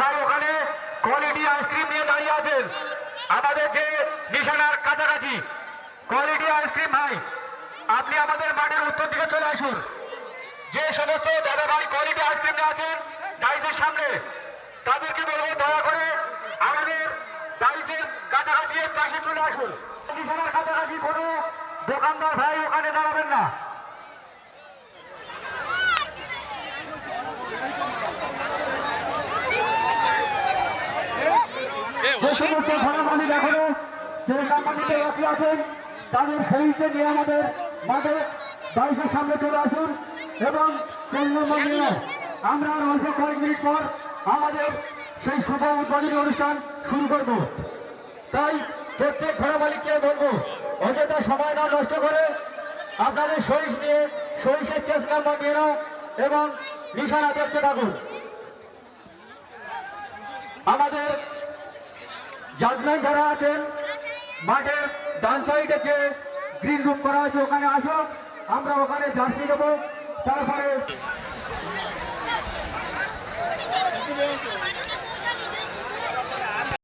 ভাই, ওখানে quality ice cream নিয়ে দাঁড়িয়ে আছেন। আমাদের যে নিশানার কাছাকাছি কোয়ালিটি আইসক্রিম ভাই, আপনি আমাদের মাঠের উত্তর দিকে চলে আসুন। যে সমস্ত দাদা ভাই কোয়ালিটি আইসক্রিম আছেন ডাইসের সামনে, তাদেরকে বলব দয়া করে আমাদের ডাইসের কাছাকাছি পাশে চলে আসুন। নিশানার কাছাকাছি কোনো দোকানদার ভাই ওখানে দাঁড়াবেন না। যে সমস্ত ঘোড়া মালিক এখনও যে কোম্পানিতে বাকি তাদের শহীদকে নিয়ে আমাদের মাঠে বাইশের সামনে চলে আসুন। এবং আমরা অল্প কয়েক মিনিট পর আমাদের সেই শুভ উদ্বোধনী অনুষ্ঠান শুরু করব। তাই প্রত্যেক ঘোড়া মালিককে বলব, অযথা সময় না নষ্ট করে আপনাদের সহিস নিয়ে সহিসের চেস নাম্বার নিয়ে নাও এবং নিশানা দেখতে থাকুন। আমাদের জাজমেন্ট যারা আছেন, মাঠের ডান সাইডে যে গ্রিন রুম করা আছে, ওখানে আসো আমরা ওখানে জার্সি দেবো তারপরে